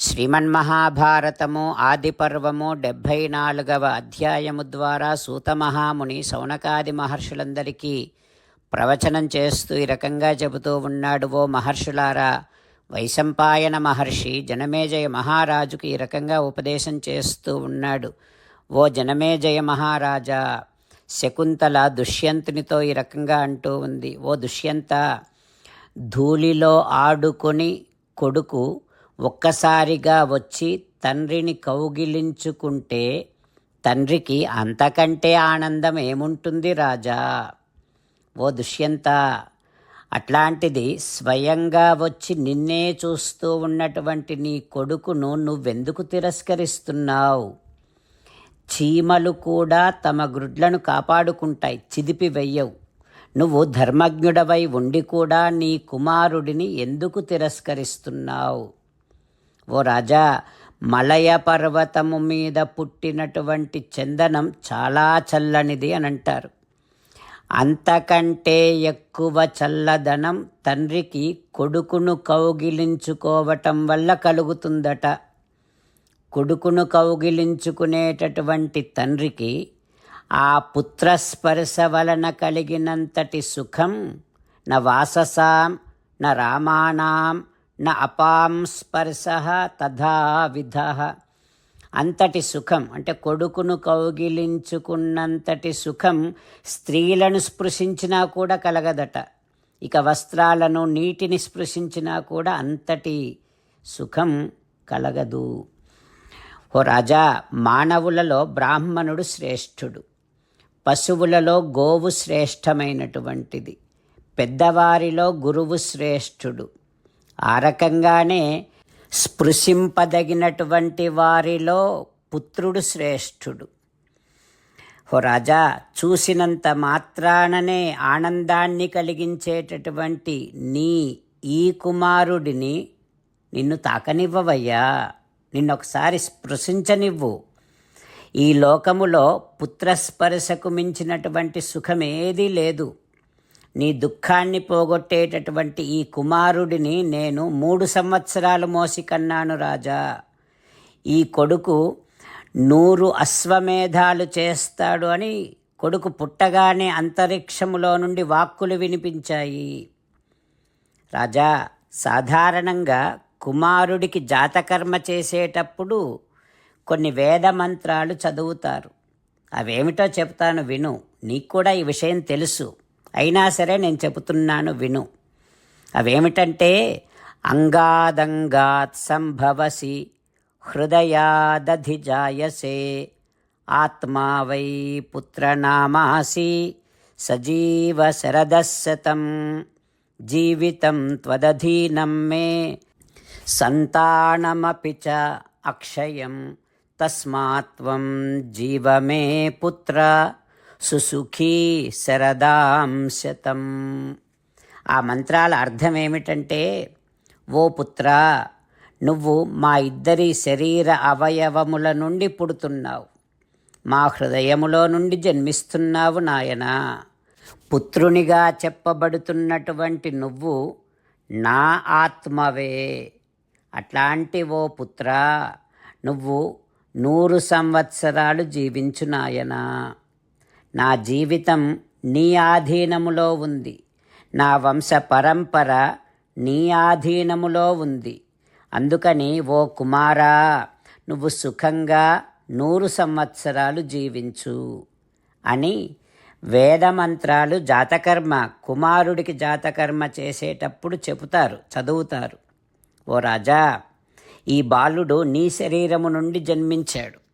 శ్రీమన్మహాభారతము ఆదిపర్వము డెబ్భై నాలుగవ అధ్యాయము ద్వారా సూతమహాముని సౌనకాది మహర్షులందరికీ ప్రవచనం చేస్తూ ఈ రకంగా చెబుతూ ఉన్నాడు ఓ మహర్షులారా వైశంపాయన మహర్షి జనమేజయ మహారాజుకు ఈ రకంగా ఉపదేశం చేస్తూ ఉన్నాడు. ఓ జనమేజయ మహారాజా శకుంతల దుష్యంతునితో ఈ రకంగా అంటూ ఉంది. ఓ దుష్యంత ధూళిలో ఆడుకొని కొడుకు ఒక్కసారిగా వచ్చి తండ్రిని కౌగిలించుకుంటే తండ్రికి అంతకంటే ఆనందం ఏముంటుంది రాజా? ఓ దుష్యంత అట్లాంటిది స్వయంగా వచ్చి నిన్నే చూస్తూ ఉన్నటువంటి నీ కొడుకును నువ్వెందుకు తిరస్కరిస్తున్నావు? చీమలు కూడా తమ గ్రుడ్లను కాపాడుకుంటాయి చిదిపి వెయ్యవు. నువ్వు ధర్మజ్ఞుడవై ఉండి కూడా నీ కుమారుడిని ఎందుకు తిరస్కరిస్తున్నావు? ఓ రాజా మలయ పర్వతము మీద పుట్టినటువంటి చందనం చాలా చల్లనిది అని అంటారు అంతకంటే ఎక్కువ చల్లదనం తండ్రికి కొడుకును కౌగిలించుకోవటం వల్ల కలుగుతుందట. కొడుకును కౌగిలించుకునేటటువంటి తండ్రికి ఆ పుత్రస్పర్శ వలన కలిగినంతటి సుఖం న వాససాం న రామానాం న అపాం స్పర్శ తథా విధ. అంతటి సుఖం అంటే కొడుకును కౌగిలించుకున్నంతటి సుఖం స్త్రీలను స్పృశించినా కూడా కలగదట. ఇక వస్త్రాలను నీటిని స్పృశించినా కూడా అంతటి సుఖం కలగదు. ఓ రాజా మానవులలో బ్రాహ్మణుడు శ్రేష్ఠుడు. పశువులలో గోవు శ్రేష్టమైనటువంటిది. పెద్దవారిలో గురువు శ్రేష్ఠుడు. ఆ రకంగానే స్పృశింపదగినటువంటి వారిలో పుత్రుడు శ్రేష్ఠుడు. ఓ రాజా చూసినంత మాత్రాననే ఆనందాన్ని కలిగించేటటువంటి నీ ఈ కుమారుడిని నిన్ను తాకనివ్వవయ్యా. నిన్నొకసారి స్పృశించనివ్వు. ఈ లోకములో పుత్రస్పర్శకు మించినటువంటి సుఖమేదీ లేదు. నీ దుఃఖాన్ని పోగొట్టేటటువంటి ఈ కుమారుడిని నేను మూడు సంవత్సరాలు మోసి కన్నాను రాజా. ఈ కొడుకు నూరు అశ్వమేధాలు చేస్తాడు అని కొడుకు పుట్టగానే అంతరిక్షములో నుండి వాక్కులు వినిపించాయి. రాజా సాధారణంగా కుమారుడికి జాతకర్మ చేసేటప్పుడు కొన్ని వేద మంత్రాలు చదువుతారు. అవేమిటో చెప్తాను విను. నీకు కూడా ఈ విషయం తెలుసు. అయినా సరే నేను చెబుతున్నాను విను. అవేమిటంటే అంగాదంగాత్ సంభవసి హృదయాదధిజాయసే ఆత్మా వై పుత్రనామాసి సజీవ శరదశతం జీవితం త్వదధీనం మే సంతానమపి చ అక్షయం తస్మాత్వం జీవమే పుత్ర. సుసుఖీ శరదాం శతం. ఆ మంత్రాల అర్థం ఏమిటంటే ఓ పుత్ర నువ్వు మా ఇద్దరి శరీర అవయవముల నుండి పుడుతున్నావు. మా హృదయములో నుండి జన్మిస్తున్నావు నాయనా. పుత్రునిగా చెప్పబడుతున్నటువంటి నువ్వు నా ఆత్మవే. అట్లాంటి ఓ పుత్ర నువ్వు నూరు సంవత్సరాలు జీవించు నాయనా. నా జీవితం నీ ఆధీనములో ఉంది. నా వంశ పరంపర నీ ఆధీనములో ఉంది. అందుకని ఓ కుమారా నువ్వు సుఖంగా నూరు సంవత్సరాలు జీవించు అని వేదమంత్రాలు జాతకర్మ కుమారుడికి జాతకర్మ చేసేటప్పుడు చెబుతారు చదువుతారు. ఓ రాజా ఈ బాలుడు నీ శరీరము నుండి జన్మించాడు.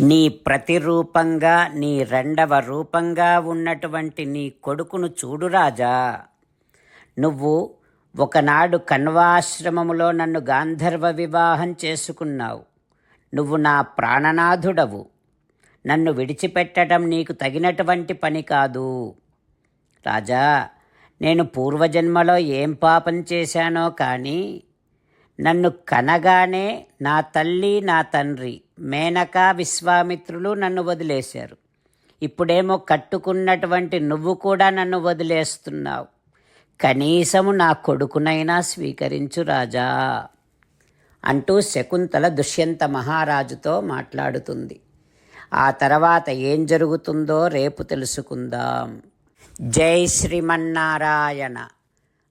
నీ ప్రతిరూపంగా నీ రెండవ రూపంగా ఉన్నటువంటి నీ కొడుకును చూడు రాజా. నువ్వు ఒకనాడు కన్వాశ్రమములో నన్ను గాంధర్వ వివాహం చేసుకున్నావు. నువ్వు నా ప్రాణనాథుడవు. నన్ను విడిచిపెట్టడం నీకు తగినటువంటి పని కాదు. రాజా నేను పూర్వజన్మలో ఏం పాపం చేశానో కానీ నన్ను కనగానే నా తల్లి నా తండ్రి మేనక విశ్వామిత్రులు నన్ను వదిలేశారు. ఇప్పుడేమో కట్టుకున్నటువంటి నువ్వు కూడా నన్ను వదిలేస్తున్నావు. కనీసము నా కొడుకునైనా స్వీకరించు రాజా అంటూ శకుంతల దుష్యంత మహారాజుతో మాట్లాడుతుంది. ఆ తర్వాత ఏం జరుగుతుందో రేపు తెలుసుకుందాం. జై శ్రీమన్నారాయణ.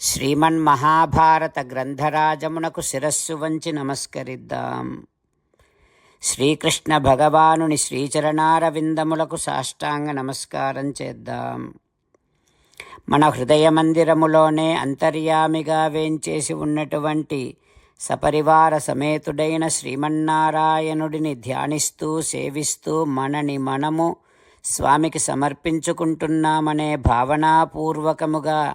శ్రీమన్ మహాభారత గ్రంథరాజమునకు శిరస్సు వంచి నమస్కరిద్దాం. శ్రీకృష్ణ భగవానుని శ్రీచరణారవిందములకు సాష్టాంగ నమస్కారం చేద్దాం. మన హృదయ మందిరములోనే అంతర్యామిగా వేంచేసి ఉన్నటువంటి సపరివార సమేతుడైన శ్రీమన్నారాయణుడిని ధ్యానిస్తూ సేవిస్తూ మనని మనము స్వామికి సమర్పించుకుంటున్నామనే భావనాపూర్వకముగా